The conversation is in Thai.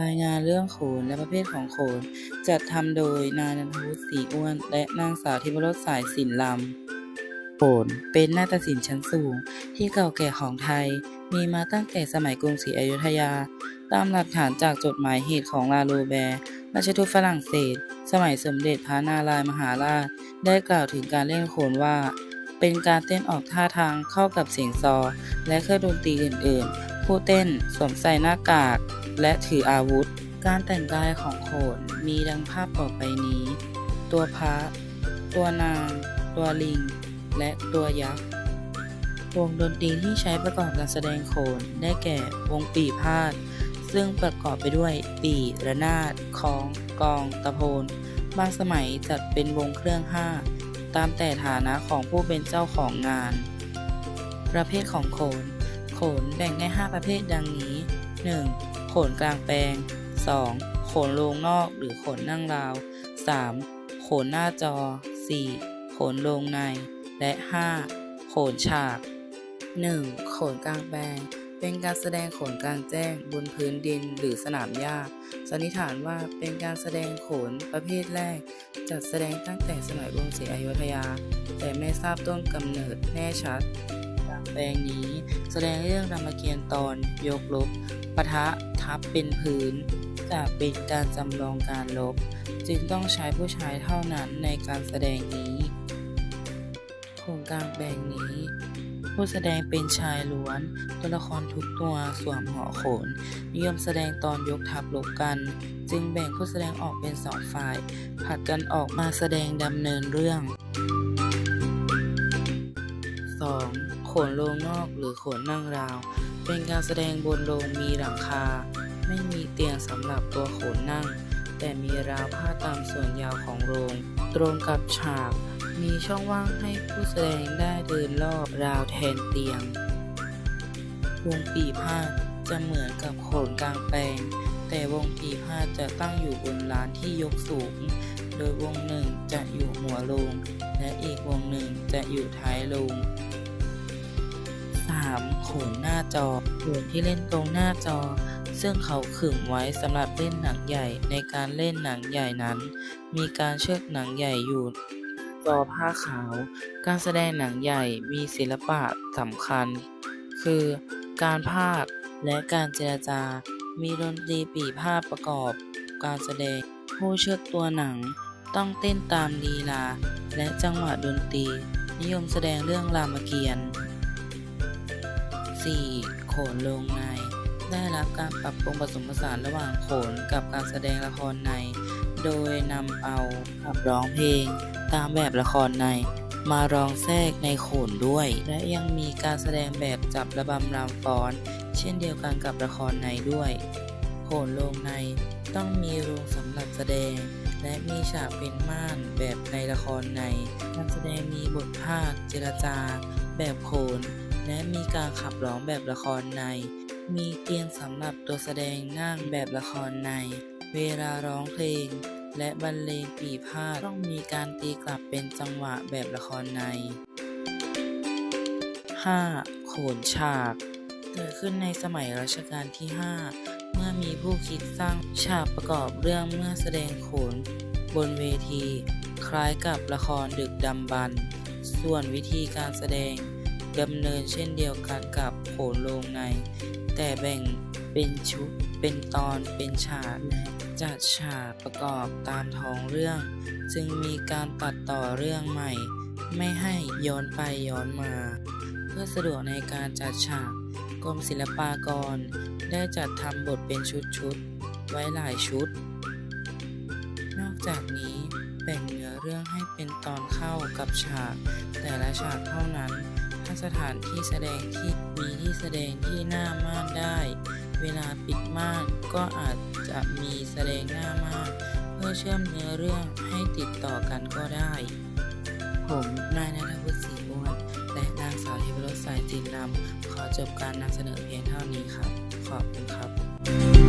รายงานเรื่องโขนและประเภทของโขน จัดทำโดยนายนันทวุฒิศรีอ้วน และนางสาวทิพรสสายสินลำโขนเป็นนาฏศิลป์ชั้นสูง ที่เก่าแก่ของไทย มีมาตั้งแต่สมัยกรุงศรีอยุธยา ตามหลักฐานจากจดหมายเหตุของลาโรแบร์ราชทูตฝรั่งเศส สมัยสมเด็จพระนารายมหาราช ได้กล่าวถึงการเล่นโขนว่า เป็นการเต้นออกท่าทางเข้ากับเสียงซอ และเครื่องดนตรีอื่น ๆ ผู้เต้นสวมใส่หน้ากาก และถืออาวุธ การแต่งกายของโขนมีดังภาพต่อไปนี้ ตัวพระ ตัวนาง ตัวลิง และตัวยักษ์ วงดนตรีที่ใช้ประกอบการแสดงโขนได้แก่วงปีพาด ซึ่งประกอบไปด้วยปีระนาดคอง กอง ตะโพน บางสมัยจัดเป็นวงเครื่องห้า ตามแต่ฐานะของผู้เป็นเจ้าของงาน ประเภทของโขน โขนแบ่งได้ 5 ประเภทดังนี้ 1. ขนกลางแปลง 2. ขนโลงนอกหรือขนนั่งราว 3. ขนหน้าจอ 4. ขนโลงใน และ 5. โขนฉาก 1. โขนกลางแปลง เป็นการแสดงโขนกลางแจ้ง บนพื้นดินหรือสนามหญ้า สันนิษฐานว่าเป็นการแสดงโขนประเภทแรก จัดแสดงตั้งแต่สมัยกรุงศรีอยุธยา แต่ไม่ทราบต้นกำเนิดแน่ชัด แปลงนี้แสดงเรื่องรามเกียรติ์ตอนยกลบปะทะทับเป็นพื้นจากเป็นการจำลองการลบ จึงต้องใช้ผู้ชายเท่านั้นในการแสดงนี้โครงกางแปลงนี้ ผู้แสดงเป็นชายล้วน ตัวละครทุกตัวสวมหัวโขน นิยมแสดงตอนยกทัพลบกัน จึงแบ่งผู้แสดงออกเป็นสองฝ่าย ผัดกันออกมาแสดงดำเนินเรื่อง 2. โขนโรงนอกหรือโขนนั่งราว เป็นการแสดงบนโรงมีหลังคา ไม่มีเตียงสำหรับตัวโขนนั่ง แต่มีราวผ้าตามส่วนยาวของโรง ตรงกับฉาก มีช่องว่างให้ผู้แสดงได้เดินรอบราวแทนเตียง วงปีพาดจะเหมือนกับโขนกลางแปลง แต่วงปีพาดจะตั้งอยู่บนลานที่ยกสูง โดยวงหนึ่งจะอยู่หัวโรงและอีกวงหนึ่งจะอยู่ท้ายโรง 3. โขนหน้าจอโขนที่เล่นตรงหน้าจอ ซึ่งเขาขึงไว้สำหรับเล่นหนังใหญ่ ในการเล่นหนังใหญ่นั้น มีการเชือกหนังใหญ่อยู่จอผ้าขาว การแสดงหนังใหญ่มีศิลปะสำคัญ คือการพากและการเจรจา มีดนตรีปี่พาดประกอบ การแสดงผู้เชือดตัวหนังต้องเต้นตามลีลา และจังหวะดนตรี นิยมแสดงเรื่องรามเกียรติ์ 4. โขนโรงใน ได้รับการปรับปรุงผสมผสานระหว่างโขนกับการแสดงละครใน โดยนำเอาขับร้องเพลง ตามแบบละครใน มารองแทรกในโขนด้วย และยังมีการแสดงแบบจับระบำรำฟ้อน เช่นเดียวกันกับละครในด้วย โขนโรงในต้องมีโรงสำหรับแสดง และมีฉากเป็นม่านแบบในละครในการแสดงมีบทภาคเจรจา แบบโขนและมี การขับร้องแบบละครใน มีเตียงสำหรับตัวแสดงนั่งแบบละครใน เวลาร้องเพลง และบรรเลงปีพาดต้องมีการตีกลับเป็นจังหวะแบบละครใน 5. โขนฉาก เกิดขึ้นในสมัยรัชกาลที่ 5 เมื่อมีผู้คิดสร้างฉากประกอบเรื่องเมื่อแสดงโขน บนเวที คล้ายกับละครดึกดำบรรส่วนวิธีการแสดง ดำเนินเช่นเดียวกันกับโขนโรงใน แต่แบ่งเป็นชุด เป็นตอน เป็นฉากจัดฉากประกอบตามท้องเรื่อง จึงมีการตัดต่อเรื่องใหม่ ไม่ให้ย้อนไปย้อนมา เพื่อสะดวกในการจัดฉากกรมศิลปากร ได้จัดทำบทเป็นชุดๆไว้หลายชุด นอกจากนี้แบ่งเนื้อเรื่องให้เป็นตอนเข้ากับฉาก แต่ละฉากเท่านั้น ถ้าสถานที่แสดงที่มีที่แสดงที่หน้าม่านได้ เวลาปิดม่านก็อาจจะมีแสดงหน้าม่านเพื่อเชื่อมเนื้อเรื่องให้ติดต่อกันก็ได้ ผมนายนัทวุฒิศรีอ้วนและนางสาวเทพรสสายจินลำขอจบการนำเสนอเพียงเท่านี้ครับ ขอบคุณครับ